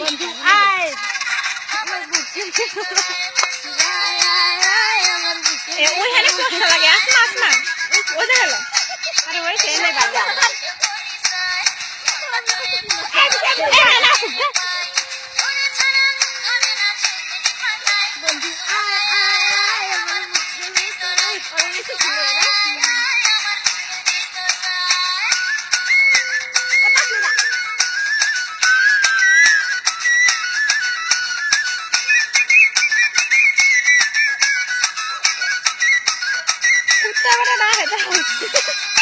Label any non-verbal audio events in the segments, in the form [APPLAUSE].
বন্ধু আয় আমার বুকে আয় আয় আয় আমার বুকে এ ওইখানে কষ্ট লাগে আসমা আসমা ওই গেল আরে ওই ট্রেনে বাজা বন্ধু আয় আয় আয় আমার বুকে তোরাই পড়ে এসেছিল [LAUGHS] বাটা না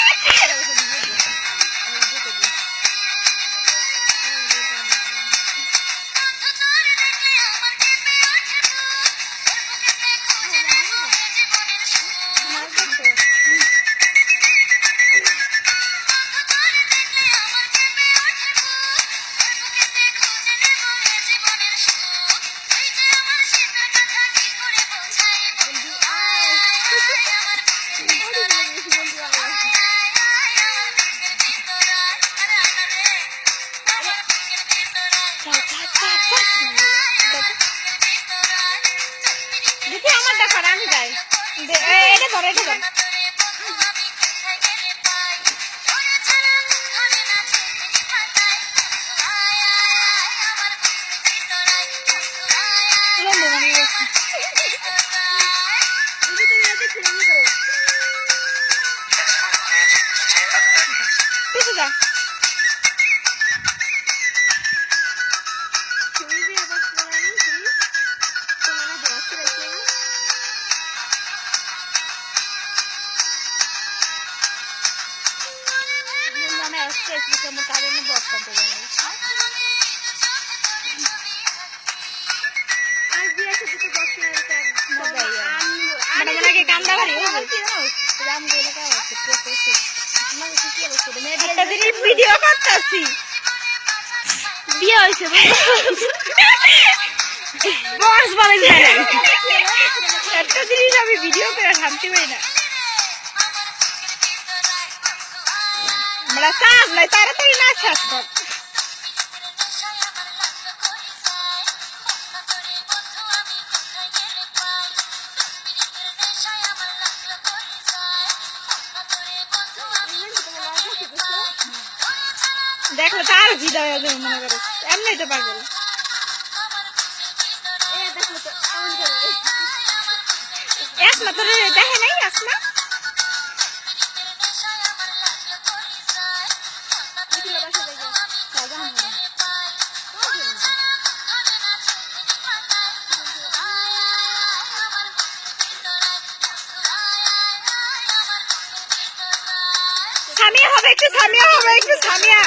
এটা ধর এটা ধর লম্বা মানে ভিডিও করতেছি। বিয়ে হয়েছে বস বলে যায় একটা জিনিস আমি ভিডিও করে থামতে পারি না। আমরা চাপ নাই তাড়াতাড়ি না শেষ কর। দেখো তার ভিড় হয়ে যাবে মনে করো। এমনি তো পাগল। আসমা তোর দেখে নাই আসমা সামিয়া হবে একটু সামিয়া হবে একটু সামিয়া